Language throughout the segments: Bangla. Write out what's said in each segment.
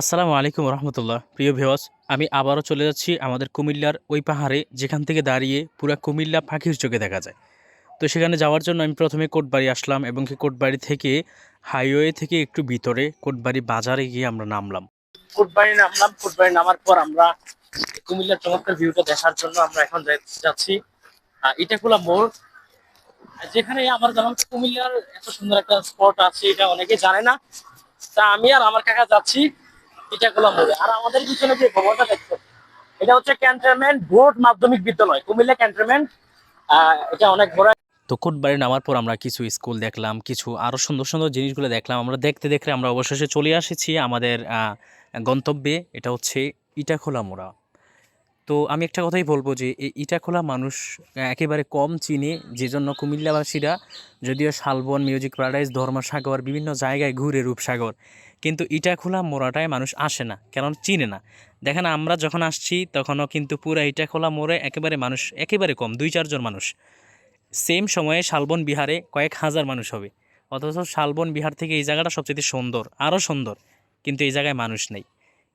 আসসালামু আলাইকুম রহমতুল্লাহ। প্রিয় ভিওয়াস আমি আবারও চলে যাচ্ছি আমাদের কুমিল্লার ওই পাহাড়ে, যেখান থেকে দাঁড়িয়ে পুরো কুমিল্লা পাখির চোখে দেখা যায়। তো সেখানে যাওয়ার জন্য আমি প্রথমে কোটবাড়ি আসলাম এবং কি কোটবাড়ি থেকে হাইওয়ে থেকে একটু ভিতরে কোটবাড়ি বাজারে গিয়ে আমরা নামলাম। ফুটবাড়ি নামলাম ফুটবাড়ি নামার পর আমরা কুমিল্লার চমৎকার ভিউটা দেখার জন্য আমরা এখন যাচ্ছি। ইটাকুলা মোড়। যেখানে আমার যেমন কুমিল্লার এত সুন্দর একটা স্পট আছে, এটা অনেকে জানে না। তা আমি আর আমার কাকা যাচ্ছি। ইটাকুলা মোড়ে আর আমাদের পিছনে যে ভবনটা দেখছেন এটা হচ্ছে ক্যান্টনমেন্ট বোর্ড মাধ্যমিক বিদ্যালয়, কুমিল্লা ক্যান্টনমেন্ট। এটা অনেক বড়। তো কোটবাড়ি নামার পর আমরা কিছু স্কুল দেখলাম, কিছু আরও সুন্দর সুন্দর জিনিসগুলো দেখলাম। আমরা দেখতে দেখতে আমরা অবশেষে চলে এসেছি আমাদের গন্তব্যে। এটা হচ্ছে ইটাখোলা মোড়া। তো আমি একটা কথাই বলব যে এই ইটাখোলা মানুষ একেবারে কম চিনে যে জন্য কুমিল্লাবাসীরা যদিও শালবন, মিউজিক প্যারাডাইজ ধর্মসাগর, বিভিন্ন জায়গায় ঘুরে রূপসাগর, কিন্তু ইটাখোলা মোড়াটায় মানুষ আসে না কারণ চিনে না। দেখেন আমরা যখন আসছি, তখনও কিন্তু পুরো ইটাখোলা মোড়ে একেবারে মানুষ, একেবারে কম, দুই চারজন মানুষ। সেম সময়ে শালবন বিহারে কয়েক হাজার মানুষ হবে, অথচ শালবন বিহার থেকে এই জায়গাটা সবচেয়ে সুন্দর, আরও সুন্দর, কিন্তু এই জায়গায় মানুষ নেই।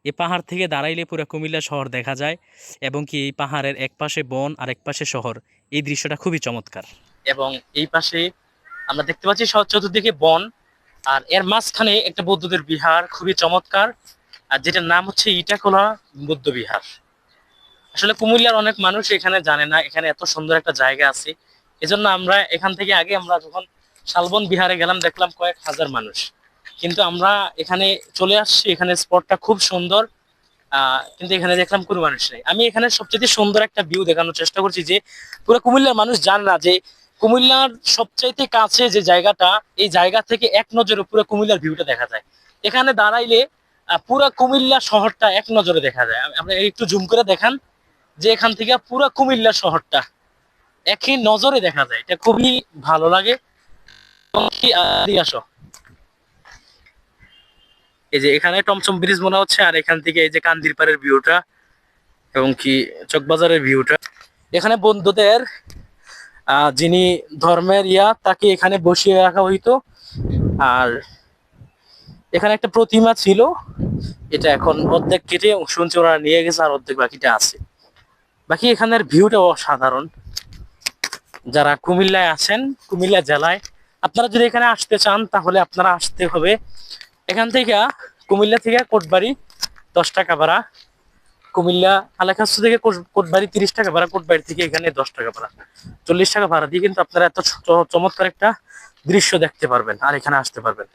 এই পাহাড় থেকে দাঁড়াইলে পুরো কুমিল্লা শহর দেখা যায় এবং কি এই পাহাড়ের এক পাশে বন আর এক পাশে শহর। এই দৃশ্যটা খুবই চমৎকার। এবং এই পাশে আমরা দেখতে পাচ্ছি চতুর্দিকে বন, আর এর মাঝখানে একটা বৌদ্ধদের বিহার খুবই চমৎকার, আর যেটার নাম হচ্ছে ইটাকোলা বৌদ্ধ বিহার। আসলে কুমিল্লার অনেক মানুষ এখানে জানে না, এখানে এত সুন্দর একটা জায়গা আছে। এজন্য আমরা এখান থেকে আগে আমরা যখন শালবন বিহারে গেলাম, দেখলাম কয়েক হাজার মানুষ। কিন্তু আমরা এখানে চলে আসছি, এখানে স্পটটা খুব সুন্দর কিন্তু এখানে দেখলাম কোনো মানুষ নেই। আমি এখানে সবচেয়ে সুন্দর একটা ভিউ দেখানোর চেষ্টা করছি যে পুরো কুমিল্লার মানুষ জানে না যে কুমিল্লার সবচাইতে কাছে যে জায়গাটা, এই জায়গা থেকে এক নজরে পুরো কুমিল্লার ভিউটা দেখা যায়। এখানে দাঁড়াইলে পুরো কুমিল্লা শহরটা এক নজরে দেখা যায়। আপনি একটু জুম করে দেখান যে এখান থেকে পুরো কুমিল্লা শহরটা একই নজরে দেখা যায়। এটা খুবই ভালো লাগে। আসো। এই যে এখানে টমচম ব্রিজ মনে হচ্ছে, আর এখান থেকে এই যে কান্দির পাড়ের ভিউটা এবং কি চকবাজারের ভিউটা। এখানে বন্ধুদের যিনি ধর্মের ইয়া, তাকে এখানে বসিয়ে রাখা হইতো। আর এখানে একটা প্রতিমা ছিল, এটা এখন অর্ধেক কেটে শুনছি ওরা নিয়ে গেছে আর অর্ধেক বাকিটা আছে। বাকি এখানের ভিউটা অসাধারণ। যারা কুমিল্লায় আছেন, কুমিল্লা জেলায়, আপনারা যদি এখানে আসতে চান, তাহলে আপনারা আসতে হবে এখান থেকে কুমিল্লা থেকে কোটবাড়ি দশ টাকা ভাড়া। কুমিল্লা আলাকাস্ত থেকে কোট- কোটবাড়ি তিরিশ টাকা ভাড়া, কোটবাড়ি থেকে এখানে দশ টাকা ভাড়া। চল্লিশ টাকা ভাড়া দিয়ে কিন্তু আপনারা এত চমৎকার একটা দৃশ্য দেখতে পারবেন আর এখানে আসতে পারবেন।